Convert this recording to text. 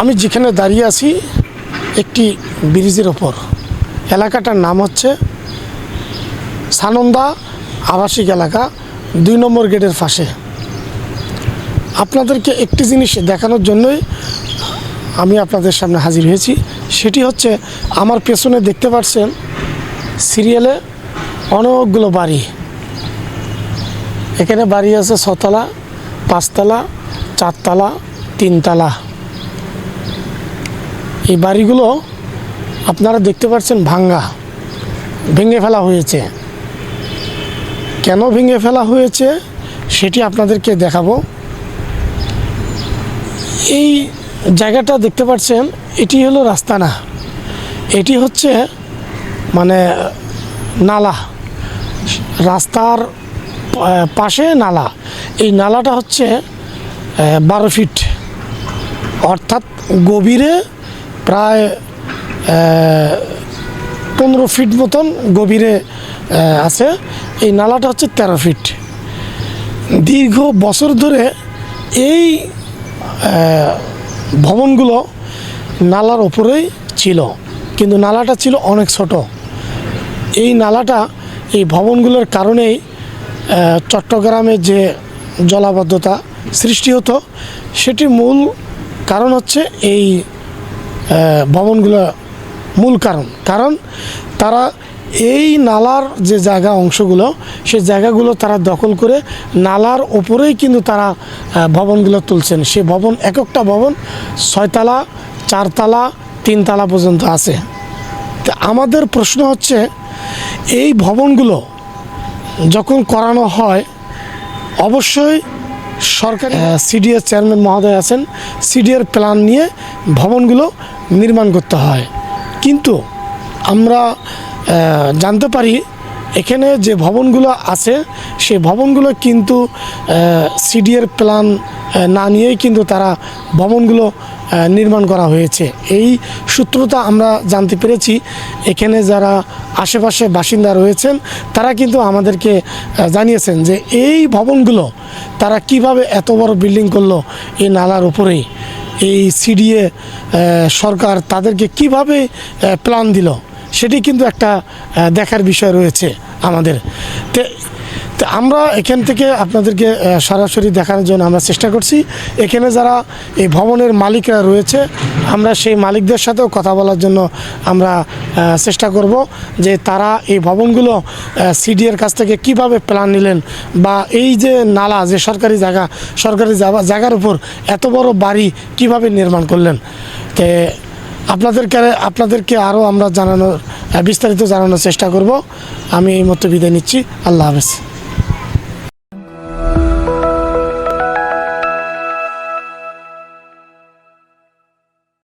আমি যেখানে দাঁড়িয়ে আছি, একটি ব্রিজের ওপর। এলাকাটার নাম হচ্ছে সানন্দা আবাসিক এলাকা, দুই নম্বর গেটের পাশে। আপনাদেরকে একটি জিনিস দেখানোর জন্যই আমি আপনাদের সামনে হাজির হয়েছি। সেটি হচ্ছে, আমার পেছনে দেখতে পাচ্ছেন সিরিয়ালে অনেকগুলো বাড়ি। এখানে বাড়ি আছে ছতলা, পাঁচতলা, চারতলা, তিনতলা। এই বাড়িগুলো আপনারা দেখতে পাচ্ছেন ভাঙ্গা, ভেঙে ফেলা হয়েছে। কেন ভেঙে ফেলা হয়েছে সেটি আপনাদেরকে দেখাবো। এই জায়গাটা দেখতে পাচ্ছেন, এটি হলো রাস্তা না এটি হচ্ছে মানে নালা। রাস্তার পাশে নালা। এই নালাটা হচ্ছে বারো ফিট। অর্থাৎ গভীরে প্রায় পনেরো ফিট মতন গভীরে আছে। এই নালাটা হচ্ছে তেরো ফিট দীর্ঘ বছর ধরে এই ভবনগুলো নালার ওপরেই ছিল। কিন্তু নালাটা ছিল অনেক ছোট। এই নালাটা, এই ভবনগুলোর কারণেই চট্টগ্রামে যে জলাবদ্ধতা সৃষ্টি হতো, সেটির মূল কারণ হচ্ছে এই ভবনগুলো মূল কারণ। কারণ তারা এই নালার যে জায়গা অংশগুলো সেই জায়গাগুলো তারা দখল করে নালার ওপরেই কিন্তু তারা ভবনগুলো তুলছেন। সে ভবন এক একটা ভবন, ছয়তলা, চারতলা, তিনতলা পর্যন্ত আছে। তা আমাদের প্রশ্ন হচ্ছে, এই ভবনগুলো যখন করানো হয়, অবশ্যই সরকারি? সিডিএস চেয়ারম্যান মহোদয় আছেন। সিডিএর প্ল্যান নিয়ে ভবনগুলো নির্মাণ করতে হয়। কিন্তু আমরা জানতে পারি এখানে যে ভবনগুলো আছে, সেই ভবনগুলো কিন্তু সিডিএর প্ল্যান না নিয়েই কিন্তু তারা ভবনগুলো নির্মাণ করা হয়েছে। এই সূত্রতা আমরা জানতে পেরেছি। এখানে যারা আশেপাশে বাসিন্দা রয়েছেন, তারা কিন্তু আমাদেরকে জানিয়েছেন যে এই ভবনগুলো তারা কীভাবে এত বড় বিল্ডিং করল এই নালার উপরেই। এই সিডিএ সরকার তাদেরকে কীভাবে প্ল্যান দিল, সেটি কিন্তু একটা দেখার বিষয় রয়েছে। আমাদের। তে আমরা এখান থেকে আপনাদেরকে সরাসরি দেখানোর জন্য আমরা চেষ্টা করছি। এখানে যারা এই ভবনের মালিকরা রয়েছে, আমরা সেই মালিকদের সাথেও কথা বলার জন্য আমরা চেষ্টা করব যে তারা এই ভবনগুলো সিডিএর কাছ থেকে কীভাবে প্ল্যান নিলেন বা এই যে নালা, যে সরকারি জায়গা, সরকারি জায়গা- জায়গার উপর এত বড় বাড়ি কীভাবে নির্মাণ করলেন? তে, আপনাদেরকে আপনাদেরকে আরও আমরা জানানোর বিস্তারিত জানানোর চেষ্টা করব। আমি এই মতো বিদায় নিচ্ছি। আল্লাহ হাফেজ।